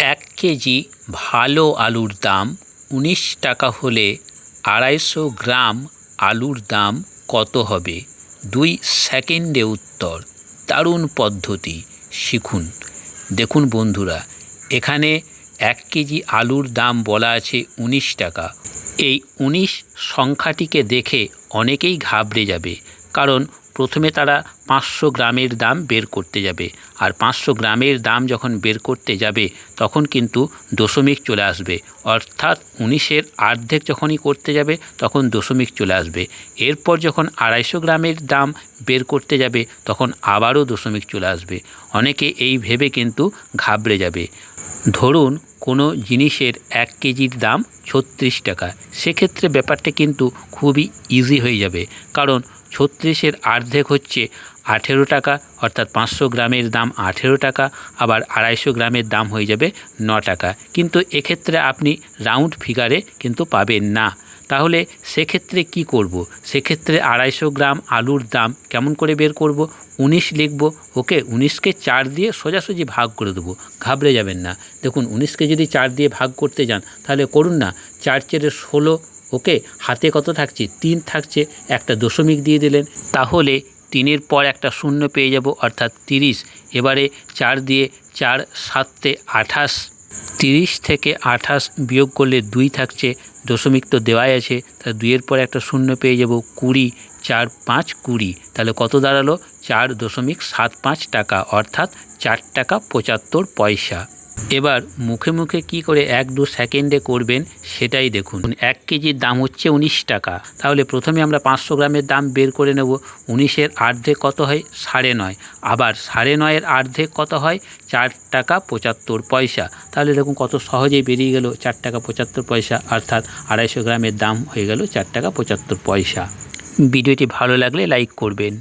এক কেজি ভালো আলুর দাম উনিশ টাকা হলে আড়াইশো গ্রাম আলুর দাম কত হবে? দুই সেকেন্ডে উত্তর। দারুণ পদ্ধতি, শিখুন। দেখুন বন্ধুরা, এখানে এক কেজি আলুর দাম বলা আছে উনিশ টাকা। এই উনিশ সংখ্যাটিকে দেখে অনেকেই ঘাবড়ে যাবে, কারণ প্রথমে তারা পাঁচশো গ্রামের দাম বের করতে যাবে। আর পাঁচশো গ্রামের দাম যখন বের করতে যাবে, তখন কিন্তু দশমিক চলে আসবে। অর্থাৎ উনিশের অর্ধেক যখনই করতে যাবে, তখন দশমিক চলে আসবে। এরপর যখন আড়াইশো গ্রামের দাম বের করতে যাবে, তখন আবারও দশমিক চলে আসবে। অনেকে এই ভেবে কিন্তু ঘাবড়ে যাবে। ধরুন কোনো জিনিসের এক কেজির দাম ছত্রিশ টাকা, সেক্ষেত্রে ব্যাপারটা কিন্তু খুবই ইজি হয়ে যাবে। কারণ ছত্রিশের অর্ধেক হচ্ছে আঠেরো টাকা, অর্থাৎ পাঁচশো গ্রামের দাম আঠেরো টাকা, আবার আড়াইশো গ্রামের দাম হয়ে যাবে ন টাকা। কিন্তু এক্ষেত্রে আপনি রাউন্ড ফিগারে কিন্তু পাবেন না। তাহলে সেক্ষেত্রে কি করব। সেক্ষেত্রে আড়াইশো গ্রাম আলুর দাম কেমন করে বের করব? উনিশ লিখব, ওকে? উনিশকে চার দিয়ে সোজাসুজি ভাগ করে দেবো। ঘাবড়ে যাবেন না। দেখুন, উনিশকে যদি চার দিয়ে ভাগ করতে যান, তাহলে করুন না, চার চেরে ষোলো, ওকে? হাতে কত থাকছে? তিন থাকছে। একটা দশমিক দিয়ে দিলেন। তাহলে তিনের পর একটা শূন্য পেয়ে যাব, অর্থাৎ তিরিশ। এবারে চার দিয়ে চার, সাততে আঠাশ। তিরিশ থেকে আঠাশ বিয়োগ করলে দুই থাকছে, দশমিক তো দেওয়াই আছে, তা দুইয়ের পর একটা শূন্য পেয়ে যাব কুড়ি, চার পাঁচ কুড়ি, তাহলে কত দাঁড়াল? চার দশমিক সাত পাঁচ টাকা, অর্থাৎ চার টাকা পঁচাত্তর পয়সা। এবার মুখে মুখে কি করে এক দু সেকেন্ডে করবেন সেটাই দেখুন। এক কেজির দাম হচ্ছে উনিশ টাকা। তাহলে প্রথমে আমরা পাঁচশো গ্রামের দাম বের করে নেব। উনিশের আর্ধেক কত হয়? সাড়ে নয়। আবার সাড়ে নয়ের আর্ধেক কত হয়? চার টাকা পঁচাত্তর পয়সা। তাহলে দেখুন কত সহজেই বেরিয়ে গেল চার টাকা পঁচাত্তর পয়সা। অর্থাৎ আড়াইশো গ্রামের দাম হয়ে গেল চার টাকা পঁচাত্তর পয়সা। ভিডিওটি ভালো লাগলে লাইক করবেন।